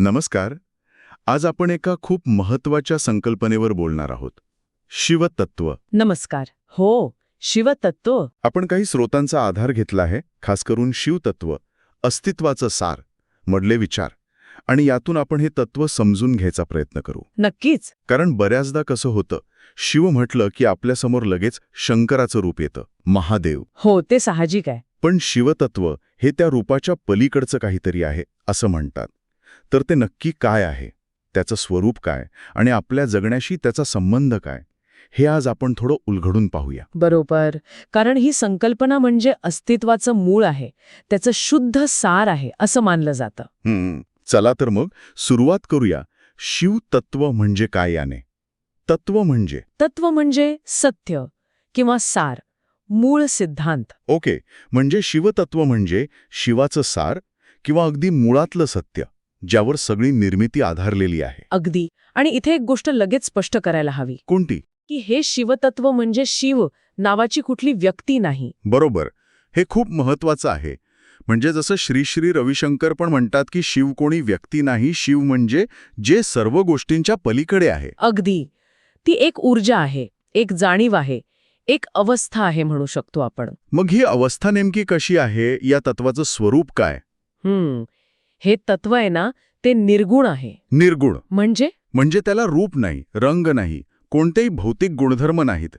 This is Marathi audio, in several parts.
नमस्कार. आज आपण एका खूप महत्त्वाच्या संकल्पनेवर बोलणार आहोत. शिवतत्व. नमस्कार. हो शिवतत्व. आपण काही स्रोतांचा आधार घेतला आहे खास करून शिवतत्व अस्तित्वाचं सार मधले विचार आणि यातून आपण हे तत्व समजून घ्यायचा प्रयत्न करू. नक्कीच. कारण बऱ्याचदा कसं होतं शिव म्हटलं की आपल्यासमोर लगेच शंकराचं रूप येतं महादेव. हो ते साहजिक आहे. पण शिवतत्व हे त्या रूपाच्या पलीकडचं काहीतरी आहे असं म्हणतात. तर ते नक्की काय आहे? त्याचं स्वरूप काय? आणि आपल्या जगण्याशी त्याचा संबंध काय? हे आज आपण थोडं उलगडून पाहूया. बरोबर. कारण ही संकल्पना म्हणजे अस्तित्वाचं मूळ आहे. त्याचं शुद्ध सार आहे असं मानलं जातं. हं, चला तर मग सुरुवात करूया. शिवतत्व म्हणजे काय याने? तत्व म्हणजे? तत्व म्हणजे सत्य किंवा सार मूळ सिद्धांत. ओके. म्हणजे शिवतत्व म्हणजे शिवाचं सार किंवा अगदी मुळातलं सत्य. ज्यावर सगळी निर्मिती आधारलेली आहे. अगदी. आणि इथे एक गोष्ट लगेच स्पष्ट करायला हवी. कोणती? की हे शिवतत्व म्हणजे शिव नावाची कुठली व्यक्ती नाही. बरोबर. हे खूप महत्वाचं आहे. म्हणजे जसं श्री श्री रविशंकर पण म्हणतात की शिव कोणी व्यक्ती नाही शिव म्हणजे जे सर्व गोष्टींच्या पलीकडे आहे. अगदी. ती एक ऊर्जा आहे एक जाणीव आहे एक अवस्था आहे म्हणू शकतो आपण. मग ही अवस्था नेमकी कशी आहे? या तत्वाचं स्वरूप काय? हम्म. हे तत्व आहे ना ते निर्गुण आहे. निर्गुण. म्हणजे? म्हणजे त्याला रूप नाही रंग नाही कोणतेही भौतिक गुणधर्म नाहीत.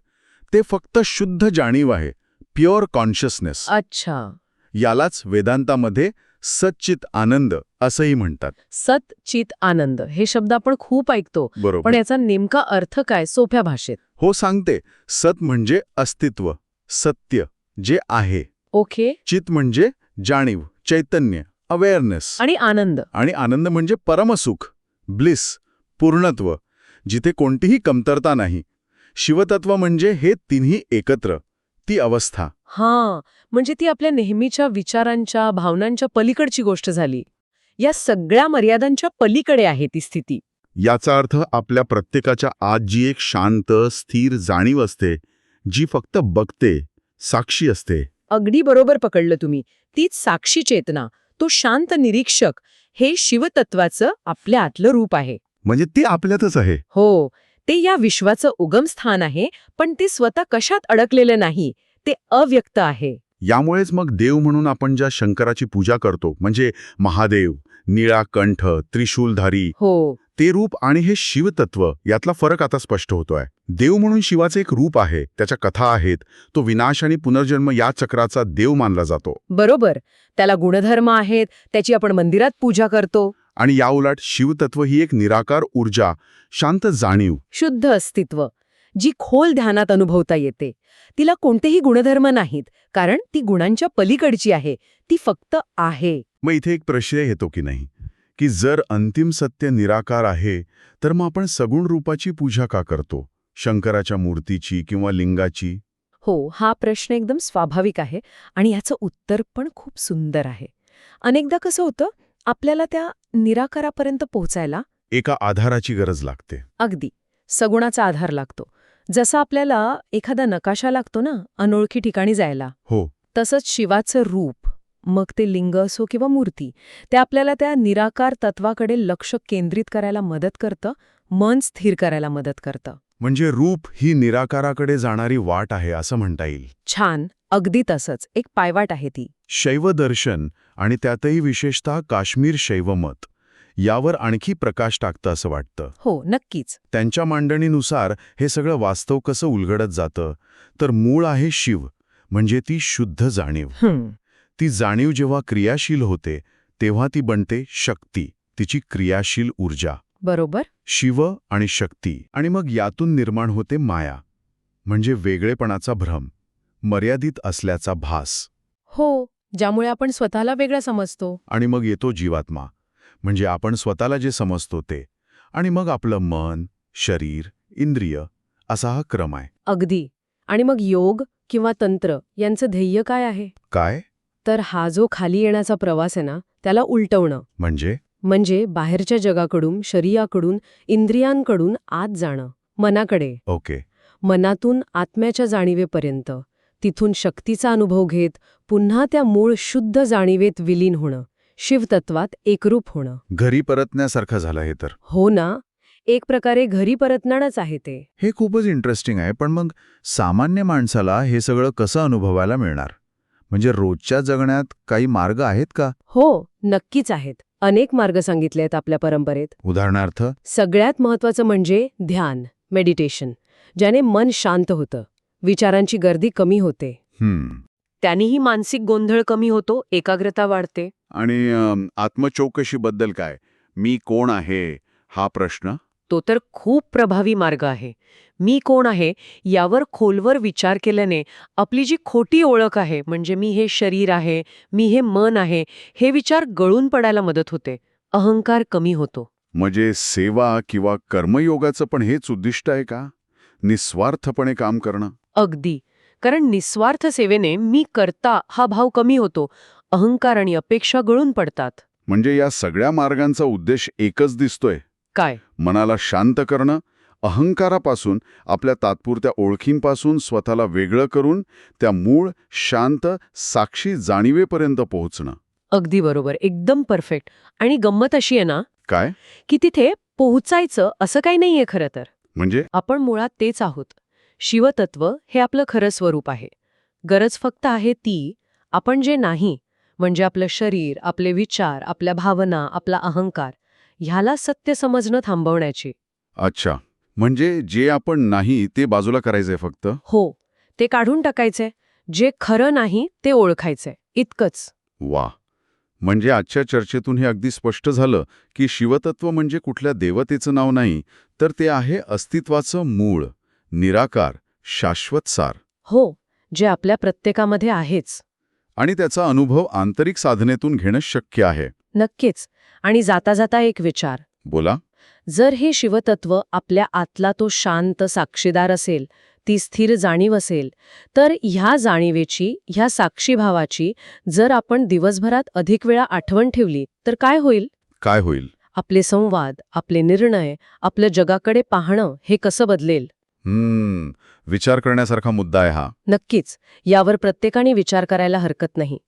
ते फक्त शुद्ध जाणीव आहे प्युअर कॉन्शियसनेस. अच्छा. यालाच वेदांतामध्ये सच्चित आनंद असंही म्हणतात. सत चित आनंद हे शब्द आपण खूप ऐकतो. पण याचा नेमका अर्थ काय सोप्या भाषेत? हो सांगते. सत म्हणजे अस्तित्व सत्य जे आहे. ओके. चित म्हणजे जाणीव चैतन्य. अवेअरनेस आणि आनंद. आणि आनंद म्हणजे परमसुख ब्लिस पूर्णत्व जिथे कोणतीही कमतरता नाही. शिवतत्व म्हणजे हे तिन्ही एकत्र ती अवस्था. हा म्हणजे ती आपल्या नेहमीच्या विचारांच्या भावनांच्या पलीकडची गोष्ट झाली. या सगळ्या मर्यादांच्या पलीकडे आहे ती स्थिती. याचा अर्थ आपल्या प्रत्येकाच्या आत जी एक शांत स्थिर जाणीव असते जी फक्त बघते साक्षी असते. अगदी बरोबर पकडलं तुम्ही. तीच साक्षी चेतना. तो शांत निरीक्षक हे शिवतत्वाचं आपल्या आतलं रूप आहे. म्हणजे ती आपल्यातच आहे. हो ते या विश्वाचं उगमस्थान आहे पण ते स्वतः कशात अडकलेलं नाही ते अव्यक्त आहे. यामुळेच मग देव म्हणून आपण ज्या शंकराची पूजा करतो म्हणजे महादेव निळा कंठ त्रिशूलधारी हो. ते रूप आणि हे शिवतत्व यातला फरक आता स्पष्ट होतोय. देव म्हणून शिवाचे एक रूप आहे त्याच्या कथा आहेत तो विनाश आणि पुनर्जन्म या चक्राचा देव मानला जातो. बरोबर. त्याला गुणधर्म आहेत त्याची आपण मंदिरात पूजा करतो. आणि याउलट शिवतत्व ही एक निराकार ऊर्जा शांत जाणीव. शुद्ध अस्तित्व जी खोल ध्यानात अनुभवता येते. तिला कोणतेही गुणधर्म नाहीत कारण ती गुणांच्या पलीकडची आहे ती फक्त आहे. मग इथे एक प्रश्न येतो की नाही? की जर अंतिम सत्य निराकार आहे तर मग आपण सगुण रूपाची पूजा का करतो? शंकराच्या मूर्तीची किंवा लिंगाची? हो हा प्रश्न एकदम स्वाभाविक आहे आणि याचं उत्तर पण खूप सुंदर आहे. अनेकदा कसं होतं आपल्याला त्या निराकारापर्यंत पोहोचायला एका आधाराची गरज लागते. अगदी. सगुणाचा आधार लागतो. जसा आपल्याला एखादा नकाशा लागतो ना अनोळखी ठिकाणी जायला. हो. तसंच शिवाचं रूप. मग ते लिंग असो किंवा मूर्ती ते आपल्याला त्या निराकार तत्वाकडे लक्ष केंद्रित करायला मदत करतं मन स्थिर करायला मदत करतं. म्हणजे रूप ही निराकाराकडे जाणारी वाट आहे असं म्हणता येईल. छान अगदी तसंच एक पायवाट आहे ती. शैव दर्शन आणि त्यातही विशेषतः काश्मीर शैवमत यावर आणखी प्रकाश टाकतं असं वाटतं. हो नक्कीच. त्यांच्या मांडणीनुसार हे सगळं वास्तव कसं उलगडत जातं तर मूळ आहे शिव म्हणजे ती शुद्ध जाणीव. हं, ती जाणीव जेव्हा क्रियाशील होते तेव्हा ती बनते शक्ती तिची क्रियाशील ऊर्जा. बरोबर. शिव आणि शक्ती आणि मग यातून निर्माण होते माया म्हणजे वेगळेपणाचा भ्रम मर्यादित असल्याचा भास. हो ज्यामुळे आपण स्वतःला वेगळा समजतो. आणि मग येतो जीवात्मा म्हणजे आपण स्वतःला जे समजतो ते आणि मग आपलं मन शरीर इंद्रिय असा हा क्रम आहे. अगदी. आणि मग योग किंवा तंत्र यांचं ध्येय काय आहे? काय? तर हा जो खाली येण्याचा प्रवास आहे ना त्याला उलटवणं. म्हणजे? म्हणजे बाहेरच्या जगाकडून शरीराकडून इंद्रियांकडून आत जाणं मनाकडे. ओके. मनातून आत्म्याच्या जाणीवेपर्यंत तिथून शक्तीचा अनुभव घेत पुन्हा त्या मूळ शुद्ध जाणीवेत विलीन होणं शिवतत्वात एकरूप होणं. घरी परतण्यासारखं झालं हे तर. हो ना. एक प्रकारे घरी परतणारच आहे ते. हे खूपच इंटरेस्टिंग आहे पण मग सामान्य माणसाला हे सगळं कसं अनुभवायला मिळणार? म्हणजे रोजच्या जगण्यात काही मार्ग आहेत का? हो नक्कीच आहेत. अनेक मार्ग सांगितले आहेत आपल्या परंपरेत. उदाहरणार्थ? सगळ्यात महत्वाचं म्हणजे ध्यान मेडिटेशन ज्याने मन शांत होतं. विचारांची गर्दी कमी होते. हम्म. त्यानेही मानसिक गोंधळ कमी होतो एकाग्रता वाढते. आणि अम, आत्मचौकशीबद्दल काय? मी कोण आहे? हा प्रश्न. तो तर खूप प्रभावी मार्ग आहे. मी कोण आहे यावर खोलवर विचार केल्याने आपली जी खोटी ओळख आहे म्हणजे मी हे शरीर आहे मी हे मन आहे हे विचार गळून पडायला मदत होते. अहंकार कमी होतो. म्हणजे सेवा किंवा कर्मयोगाचं पण हेच उद्दिष्ट आहे का? निस्वार्थपणे काम करणं? अगदी. कारण निस्वार्थ सेवेने मी करता हा भाव कमी होतो. अहंकार आणि अपेक्षा गळून पडतात. म्हणजे या सगळ्या मार्गांचा उद्देश एकच दिसतोय. काय? मनाला शांत करणं अहंकारापासून आपल्या तात्पुरत्या ओळखींपासून स्वतःला वेगळं करून त्या मूळ शांत साक्षी जाणीवेपर्यंत पोहोचणं. अगदी बरोबर. एकदम परफेक्ट. आणि गंमत अशी आहे ना काय? की तिथे पोहोचायचं असं काही नाहीये खरं तर. म्हणजे? आपण मुळात तेच आहोत. शिवतत्व हे आपलं खरं स्वरूप आहे. गरज फक्त आहे ती आपण जे नाही म्हणजे आपलं शरीर आपले विचार आपल्या भावना आपला अहंकार ह्याला सत्य समजणं थांबवण्याची. अच्छा. म्हणजे जे आपण नाही ते बाजूला करायचंय फक्त? हो. ते काढून टाकायचंय जे खरं नाही ते ओळखायचंय इतकंच. वा. म्हणजे आजच्या चर्चेतून हे अगदी स्पष्ट झालं की शिवतत्व म्हणजे कुठल्या देवतेचं नाव नाही तर ते आहे अस्तित्वाचं मूळ निराकार शाश्वत सार. हो. जे आपल्या प्रत्येकामध्ये आहेच. आणि त्याचा अनुभव आंतरिक साधनेतून घेणं शक्य आहे. नक्कीच. आणि जाता जाता एक विचार. बोला. जर हे शिवतत्व आपल्या आतला तो शांत साक्षीदार असेल ती स्थिर जाणीव असेल तर ह्या जाणीवेची ह्या साक्षीभावाची जर आपण दिवसभरात अधिक वेळा आठवण ठेवली तर काय होईल? काय होईल? आपले संवाद आपले निर्णय आपलं जगाकडे पाहणं हे कसं बदलेल? हम्म. विचार करण्यासारखा मुद्दा आहे हा. नक्कीच. यावर प्रत्येकाने विचार करायला हरकत नाही.